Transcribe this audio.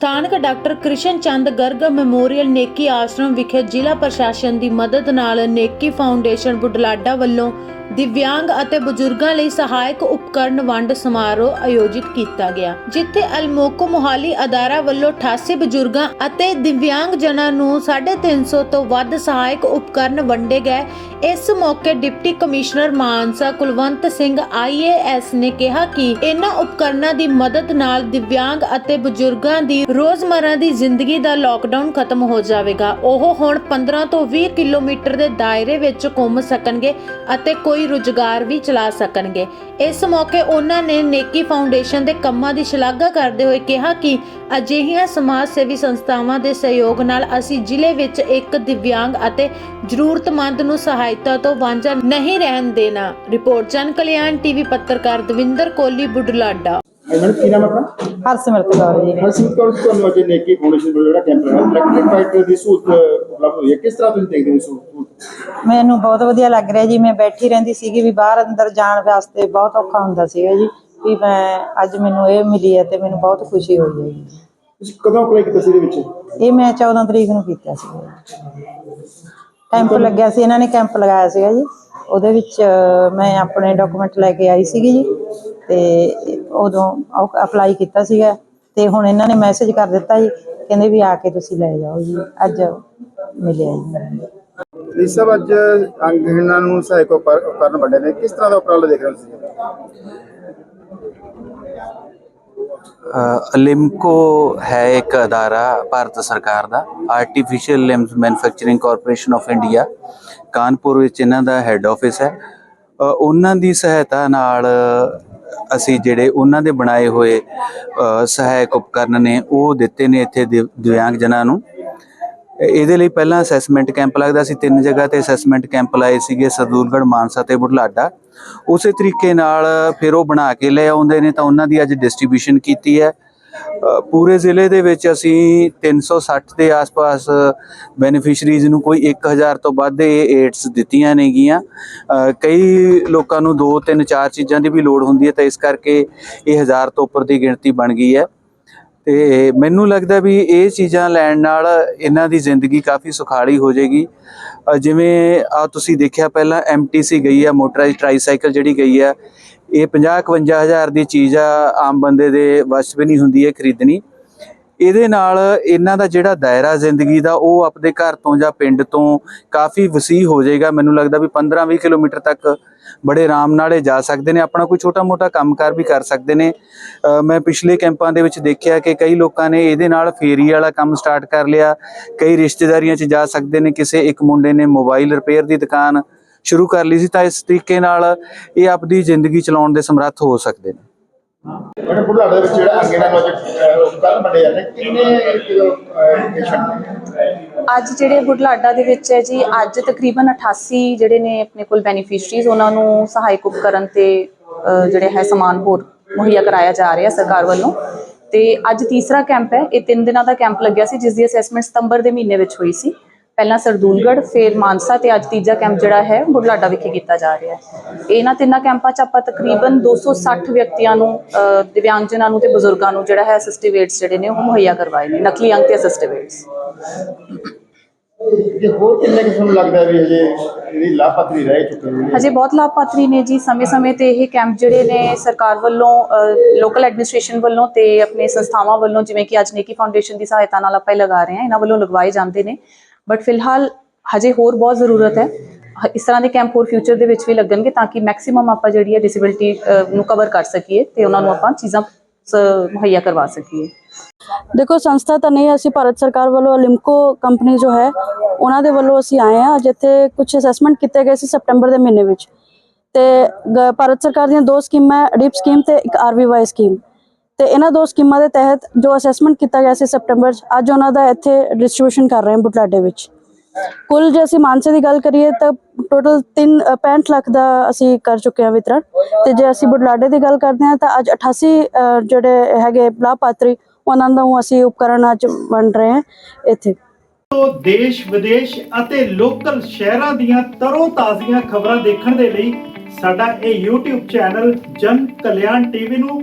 ਸਥਾਨਕ doctor Krishan Chand Garg memorial Neki Ashram ਵਿਖੇ ਜ਼ਿਲ੍ਹਾ ਪ੍ਰਸ਼ਾਸਨ ਦੀ ਮਦਦ ਨਾਲ ਨੇਕੀ ਫਾਊਂਡੇਸ਼ਨ ਬੁਢਲਾਡਾ ਵੱਲੋਂ ਦਿਵਿਆਂਗ ਅਤੇ ਬਜ਼ੁਰਗਾਂ ਲਈ ਸਹਾਇਕ ਉਪਕਰਨ ਵੰਡ ਸਮਾਰੋਹ ਆਯੋਜਿਤ ਕੀਤਾ ਗਿਆ, ਜਿੱਥੇ ਅਲਮੋਕੋ ਮੋਹਾਲੀ ਅਦਾਰਾ ਵੱਲੋਂ 88 ਬਜ਼ੁਰਗਾਂ ਅਤੇ ਦਿਵਿਆਂਗ ਜਨਾਂ ਨੂੰ 350 ਤੋਂ ਵੱਧ ਸਹਾਇਕ ਉਪਕਰਨ ਵੰਡੇ ਗਏ। ਇਸ ਮੌਕੇ deputy commissioner Mansa Kulwant Singh IAS ਨੇ ਕਿਹਾ ਕਿ ਇਹਨਾਂ ਉਪਕਰਨਾਂ ਦੀ ਮਦਦ ਨਾਲ ਦਿਵਿਆਂਗ ਅਤੇ ਬਜ਼ੁਰਗਾਂ ਦੀ ਰੋਜ਼ਮਰਰਾ ਦੀ ਜ਼ਿੰਦਗੀ ਦਾ ਲੋਕਡਾਊਨ ਖਤਮ ਹੋ ਜਾਵੇਗਾ। ਉਹ ਹੁਣ 15 ਤੋਂ 20 ਕਿਲੋਮੀਟਰ ਦੇ ਦਾਇਰੇ ਵਿੱਚ ਘੁੰਮ ਸਕਣਗੇ ਅਤੇ ਕੋਈ ਰੁਜ਼ਗਾਰ ਵੀ ਚਲਾ ਸਕਣਗੇ। ਇਸ ਮੌਕੇ ਉਹਨਾਂ ਨੇ ਨੇਕੀ ਫਾਊਂਡੇਸ਼ਨ ਦੇ ਕੰਮਾਂ ਦੀ ਸ਼ਲਾਘਾ ਕਰਦੇ ਹੋਏ ਕਿਹਾ ਕਿ ਅਜਿਹੀਆਂ ਸਮਾਜ ਸੇਵੀ ਸੰਸਥਾਵਾਂ ਦੇ ਸਹਿਯੋਗ ਨਾਲ ਅਸੀਂ ਜ਼ਿਲ੍ਹੇ ਵਿੱਚ ਇੱਕ ਦਿਵਿਆਂਗ ਅਤੇ ਜ਼ਰੂਰਤਮੰਦ ਨੂੰ ਸਹਾਇਤਾ ਤੋਂ ਵਾਂਝਾ ਨਹੀਂ ਰਹਿਣ ਦੇਣਾ। ਰਿਪੋਰਟ ਜਨ ਕਲਿਆਣ ਟੀਵੀ ਪੱਤਰਕਾਰ ਦਵਿੰਦਰ ਕੋਲੀ ਬੁਢਲਾਡਾ। ਮੈਡਮ ਕੀ ਨਾਮ ਹੈ ਆਪਣਾ? ਹਰਸਿਮਰਤ ਕੌਰ ਜੀ। ਹਰਸਿਮਰਤ ਕੌਰ ਤੁਹਾਨੂੰ ਅੱਜ ਨੇਕੀ ਫਾਊਂਡੇਸ਼ਨ ਵੱਲੋਂ ਜਿਹੜਾ ਕੈਂਪ ਲਗਾਇਆ ਇਲੈਕਟ੍ਰਿਕ ਦੀ ਸਹੂਲਤ ਉਪਲਬਧ ਹੋਈ ਹੈ। ਕਿਸ ਤਰ੍ਹਾਂ ਤੁਸੀਂ ਦੇਖਦੇ ਹੋ ਸਹੂਲਤ ਮੈਨੂੰ ਬਹੁਤ ਵਧੀਆ ਲੱਗ ਰਿਹਾ ਜੀ। ਮੈਂ ਬੈਠੀ ਰਹਿੰਦੀ ਸੀਗੀ ਵੀ ਬਾਹਰ ਅੰਦਰ ਜਾਣ ਵਾਸਤੇ ਬਹੁਤ ਔਖਾ ਹੁੰਦਾ ਸੀਗਾ ਜੀ ਵੀ ਮੈਂ ਅੱਜ ਮੈਨੂੰ ਇਹ ਮਿਲੀ ਹੈ ਤੇ ਮੈਨੂੰ ਬਹੁਤ ਖੁਸ਼ੀ ਹੋਈ ਹੈ ਜੀ। ਤੁਸੀਂ ਕਦੋਂ ਅਪਲਾਈ ਕੀਤਾ ਸੀ ਇਹਦੇ ਵਿੱਚ? ਇਹ ਮੈਂ 14 ਤਰੀਕ ਨੂੰ ਕੀਤਾ ਸੀ। ਕੈਂਪ ਲੱਗਿਆ ਸੀ ਇਹਨਾਂ ਨੇ ਕੈਂਪ ਲਗਾਇਆ ਸੀਗਾ ਜੀ। ਉਹਦੇ ਵਿੱਚ ਮੈਂ ਆਪਣੇ ਡਾਕੂਮੈਂਟ ਲੈ ਕੇ ਆਈ ਸੀਗੀ ਜੀ ਤੇ ਉਦੋਂ ਅਪਲਾਈ ਕੀਤਾ ਸੀਗਾ ਤੇ ਹੁਣ ਇਹਨਾਂ ਨੇ ਮੈਸੇਜ ਕਰ ਦਿੱਤਾ ਜੀ ਕਹਿੰਦੇ ਵੀ ਆ ਕੇ ਤੁਸੀਂ ਲੈ ਜਾਓ ਜੀ ਅੱਜ ਮਿਲਿਆ ਜੀ। ਮੈਨੂੰ। ਸਭ ਅੱਜ ਅੰਗਹੀਣਾਂ ਨੂੰ ਸਹਾਇਕ ਉਪਕਰਨ ਵੰਡੇ ਨੇ। ਕਿਸ ਤਰ੍ਹਾਂ ਦਾ ਉਪਰਾਲਾ ਦੇਖ ਰਹੇ ਹੋ ਤੁਸੀਂ? ਲਿਮਕੋ ਹੈ ਇੱਕ ਅਦਾਰਾ ਭਾਰਤ ਸਰਕਾਰ ਦਾ artificial limbs manufacturing corporation of India Kanpur ਵਿੱਚ ਇਹਨਾਂ ਦਾ ਹੈੱਡ ਆਫਿਸ ਹੈ। ਉਹਨਾਂ ਦੀ ਸਹਾਇਤਾ ਨਾਲ ਅਸੀਂ ਜਿਹੜੇ ਉਹਨਾਂ ਦੇ ਬਣਾਏ ਹੋਏ ਸਹਾਇਕ ਉਪਕਰਨ ਨੇ, ਉਹ ਦਿੱਤੇ ਨੇ ਇੱਥੇ ਦਿਵ- ਦਿਵਿਆਂਗ ਜਨਾਂ ਨੂੰ। ਇਹਦੇ ਲਈ ਪਹਿਲਾਂ ਅਸੈਸਮੈਂਟ ਕੈਂਪ ਲੱਗਦਾ ਸੀ, ਤਿੰਨ ਜਗ੍ਹਾ ਤੇ ਅਸੈਸਮੈਂਟ ਕੈਂਪ ਲਾਏ ਸੀਗੇ ਸਰਦੂਲਗੜ੍ਹ ਮਾਨਸਾ ਤੇ ਬੁਢਲਾਡਾ। ਉਸੇ ਤਰੀਕੇ ਨਾਲ ਫਿਰ ਉਹ ਬਣਾ ਕੇ ਲੈ ਆਉਂਦੇ ਨੇ, ਤਾਂ ਉਹਨਾਂ ਦੀ ਅੱਜ ਡਿਸਟ੍ਰੀਬਿਊਸ਼ਨ ਕੀਤੀ ਹੈ। ਪੂਰੇ ਜ਼ਿਲ੍ਹੇ ਦੇ ਵਿੱਚ ਅਸੀਂ 360 ਦੇ ਆਸ-ਪਾਸ ਬੈਨੀਫੀਸ਼ਰੀਜ਼ ਨੂੰ ਕੋਈ 1000 ਤੋਂ ਵੱਧ ਇਹ ਏਡਸ ਦਿੱਤੀਆਂ ਨੇਗੀਆਂ। ਕਈ ਲੋਕਾਂ ਨੂੰ ਦੋ, ਤਿੰਨ, ਚਾਰ ਚੀਜ਼ਾਂ ਦੀ ਵੀ ਲੋੜ ਹੁੰਦੀ ਹੈ, ਤਾਂ ਇਸ ਕਰਕੇ ਇਹ 1000 ਤੋਂ ਉੱਪਰ ਦੀ ਗਿਣਤੀ ਬਣ ਗਈ ਹੈ। ਤੇ ਮੈਨੂੰ ਲੱਗਦਾ ਵੀ ਇਹ ਚੀਜ਼ਾਂ ਲੈਣ ਨਾਲ ਇਹਨਾਂ ਦੀ ਜ਼ਿੰਦਗੀ ਕਾਫੀ ਸੁਖਾਲੀ ਹੋ ਜਾਏਗੀ। ਜਿਵੇਂ ਆ ਤੁਸੀਂ ਦੇਖਿਆ ਪਹਿਲਾਂ ਐਮਟੀਸੀ ਗਈ ਆ ਮੋਟਰਾਈਜ਼ ਟ੍ਰਾਈਸਾਈਕਲ ਜਿਹੜੀ ਗਈ ਆ, ਇਹ 50 51 ਹਜ਼ਾਰ ਦੀ ਚੀਜ਼ ਆ, ਆਮ ਬੰਦੇ ਦੇ ਵਸ ਵੀ ਨਹੀਂ ਹੁੰਦੀ ਹੈ ਖਰੀਦਣੀ। ਇਹਦੇ ਨਾਲ ਇਹਨਾਂ ਦਾ ਜਿਹੜਾ ਦਾਇਰਾ ਜ਼ਿੰਦਗੀ ਦਾ, ਉਹ ਆਪਣੇ ਘਰ ਤੋਂ ਜਾਂ ਪਿੰਡ ਤੋਂ ਕਾਫੀ ਵਸੀ ਹੋ ਜਾਏਗਾ। ਮੈਨੂੰ ਲੱਗਦਾ ਵੀ 15 20 ਕਿਲੋਮੀਟਰ ਤੱਕ ਬੜੇ ਆਰਾਮ ਨਾਲ ਇਹ ਜਾ ਸਕਦੇ ਨੇ। ਆਪਣਾ ਕੋਈ ਛੋਟਾ-ਮੋਟਾ ਕੰਮਕਾਰ ਵੀ ਕਰ ਸਕਦੇ ਨੇ। ਮੈਂ ਪਿਛਲੇ ਕੈਂਪਾਂ ਦੇ ਵਿੱਚ ਦੇਖਿਆ ਕਿ ਕਈ ਲੋਕਾਂ ਨੇ ਇਹਦੇ ਨਾਲ ਫੇਰੀ ਵਾਲਾ ਕੰਮ ਸਟਾਰਟ ਕਰ ਲਿਆ। ਕਈ ਰਿਸ਼ਤੇਦਾਰੀਆਂ 'ਚ ਜਾ ਸਕਦੇ ਨੇ। ਕਿਸੇ ਇੱਕ ਮੁੰਡੇ ਨੇ ਮੋਬਾਈਲ ਰਿਪੇਅਰ ਦੀ ਦੁਕਾਨ ਸ਼ੁਰੂ ਕਰ ਲਈ ਸੀ। ਤਾਂ ਇਸ ਤਰੀਕੇ ਨਾਲ ਇਹ ਆਪਦੀ ਜ਼ਿੰਦਗੀ ਚਲਾਉਣ ਦੇ ਸਮਰੱਥ ਹੋ ਸਕਦੇ ਨੇ। ਮੈਡਮ ਬੁਢਲਾਡਾ ਦੇ ਵਿੱਚ ਜਿਹੜਾ ਅੰਗਹੀਣਾਂ ਨੂੰ ਅੱਜ ਅ, ਜਾਂਦੇ ਕਿੰਨੇ ਕਿਲੋ ਪੇਸ਼ੈਂਟ ਨੇ? ਅੱਜ ਜਿਹੜੇ ਬੁਢਲਾਡਾ ਦੇ ਵਿੱਚ ਹੈ ਜੀ ਅੱਜ ਤਕਰੀਬਨ 88 ਜਿਹੜੇ ਨੇ ਆਪਣੇ ਕੋਲ ਬੈਨੀਫੀਸ਼ਰੀਜ਼ ਉਹਨਾਂ ਨੂੰ ਸਹਾਇਕ ਉਪਕਰਨ ਤੇ ਅ, ਜਿਹੜੇ ਹੈ ਸਮਾਨ ਹੋਰ ਮੁਹੱਈਆ ਕਰਾਇਆ ਜਾ ਰਿਹਾ ਸਰਕਾਰ ਵੱਲੋਂ। ਤੇ ਅੱਜ ਤੀਸਰਾ ਕੈਂਪ ਹੈ ਇਹ 3 ਦਿਨਾਂ ਦਾ ਕੈਂਪ ਲੱਗਿਆ ਸੀ ਜਿਸ ਦੀ ਅਸੈਸਮੈਂਟ ਸਤੰਬਰ ਦੇ ਮਹੀਨੇ ਵਿੱਚ ਹੋਈ ਸੀ। ਪਹਿਲਾਂ ਸਰਦੂਲਗੜ੍ਹ ਫਿਰ ਮਾਨਸਾ ਤੇ ਅੱਜ ਤੀਜਾ ਕੈਂਪ ਜਿਹੜਾ ਹੈ ਬੁਢਲਾਡਾ ਵਿਖੇ ਕੀਤਾ ਜਾ ਰਿਹਾ ਹੈ। ਇਹਨਾਂ ਤਿੰਨਾਂ ਕੈਂਪਾਂ 'ਚ ਆਪਾਂ ਤਕਰੀਬਨ 260 ਵਿਅਕਤੀਆਂ ਨੂੰ ਦਿਵਿਆਂਗਜਨਾਂ ਨੂੰ ਤੇ ਬਜ਼ੁਰਗਾਂ ਨੂੰ ਜਿਹੜਾ ਹੈ ਅਸਿਸਟਿਵ ਏਡਸ ਜਿਹੜੇ ਨੇ ਉਹ ਮੁਹੱਈਆ ਕਰਵਾਏ ਨੇ ਨਕਲੀ ਅੰਗ ਤੇ ਅਸਿਸਟਿਵ ਏਡਸ ਜੇ ਹੋਰ ਕਿੰਨੇ ਕਿਸਮ ਨੂੰ ਲੱਗਦਾ ਵੀ ਹਜੇ ਇਹਦੀ ਲਾਭਪਾਤਰੀ ਰਹਿ ਚੁੱਕੇ ਨੇ ਹਜੇ ਬਹੁਤ ਲਾਭਪਾਤਰੀ ਨੇ ਜੀ ਸਮੇਂ-ਸਮੇਂ ਤੇ ਇਹ ਕੈਂਪ ਜਿਹੜੇ ਨੇ ਸਰਕਾਰ ਵੱਲੋਂ ਲੋਕਲ ਐਡਮਿਨਿਸਟ੍ਰੇਸ਼ਨ ਵੱਲੋਂ ਤੇ ਆਪਣੇ ਸੰਸਥਾਵਾਂ ਵੱਲੋਂ ਜਿਵੇਂ ਕਿ ਅੱਜ ਨੇਕੀ ਫਾਊਂਡੇਸ਼ਨ ਦੀ ਸਹਾਇਤਾ ਨਾਲ ਆਪਾਂ ਲਗਾ ਰਹੇ ਹਾਂ ਇਹਨਾਂ ਵੱਲੋਂ ਲਗਵਾਏ ਜਾਂਦੇ ਨੇ। ਬਟ ਫਿਲਹਾਲ ਹਜੇ ਹੋਰ ਬਹੁਤ ਜ਼ਰੂਰਤ ਹੈ। ਇਸ ਤਰ੍ਹਾਂ ਦੇ ਕੈਂਪ ਹੋਰ ਫਿਊਚਰ ਦੇ ਵਿੱਚ ਵੀ ਲੱਗਣਗੇ ਤਾਂ ਕਿ ਮੈਕਸਿਮਮ ਆਪਾਂ ਜਿਹੜੀ ਹੈ ਡਿਸੇਬਿਲਟੀ ਨੂੰ ਕਵਰ ਕਰ ਸਕੀਏ ਤੇ ਉਹਨਾਂ ਨੂੰ ਆਪਾਂ ਚੀਜ਼ਾਂ ਮੁਹੱਈਆ ਕਰਵਾ ਸਕੀਏ। ਦੇਖੋ, ਸੰਸਥਾ ਤਾਂ ਨਹੀਂ, ਅਸੀਂ ਭਾਰਤ ਸਰਕਾਰ ਵੱਲੋਂ ਲਿਮਕੋ ਕੰਪਨੀ ਜੋ ਹੈ, ਉਹਨਾਂ ਦੇ ਵੱਲੋਂ ਅਸੀਂ ਆਏ ਹਾਂ। ਜਿੱਥੇ ਕੁਝ ਅਸੈਸਮੈਂਟ ਕੀਤੇ ਗਏ ਸੀ ਸਪਟੈਂਬਰ ਦੇ ਮਹੀਨੇ ਵਿੱਚ। ਤੇ ਭਾਰਤ ਸਰਕਾਰ ਦੀਆਂ ਦੋ ਸਕੀਮਾਂ ਅਡੀਪ ਸਕੀਮ ਤੇ ਇੱਕ ਆਰਵੀਵਾਈ ਸਕੀਮ। ਤੇ ਇਹਨਾਂ ਦੋ ਸਕੀਮਾਂ ਦੇ ਤਹਿਤ ਜੋ ਅਸੈਸਮੈਂਟ ਕੀਤਾ ਗਿਆ ਸੀ ਸਪਟੈਂਬਰ 'ਚ, ਅੱਜ ਉਹਨਾਂ ਦਾ ਇੱਥੇ ਡਿਸਟ੍ਰੀਬਿਊਸ਼ਨ ਕਰ ਰਹੇ ਹਾਂ ਬੁਢਲਾਡੇ ਵਿੱਚ। ਕੁੱਲ ਜੇ ਅਸੀਂ ਮਾਨਸੇ ਦੀ ਗੱਲ ਕਰੀਏ ਤਾਂ ਟੋਟਲ 3 65 ਲੱਖ ਦਾ ਅਸੀਂ ਕਰ ਚੁੱਕੇ ਹਾਂ ਵਿਤਰਨ। ਤੇ ਜੇ ਅਸੀਂ ਬੁਢਲਾਡੇ ਦੀ ਗੱਲ ਕਰਦੇ ਹਾਂ ਤਾਂ ਅੱਜ 88 ਜਿਹੜੇ ਹੈਗੇ ਲਾਭਪਾਤਰੀ, ਉਹਨਾਂ ਨੂੰ ਅਸੀਂ ਉਪਕਰਨ ਅੱਜ ਵੰਡ ਰਹੇ ਹਾਂ ਇੱਥੇ। ਤੋਂ ਦੇਸ਼, ਵਿਦੇਸ਼ ਅਤੇ ਲੋਕਲ ਸ਼ਹਿਰਾਂ ਦੀਆਂ ਤਰੋ ਤਾਜ਼ੀਆਂ ਖਬਰਾਂ ਦੇਖਣ ਦੇ ਲਈ ਸਾਡਾ ਇਹ YouTube ਚੈਨਲ ਜਨ ਕਲਿਆਣ ਟੀਵੀ ਨੂੰ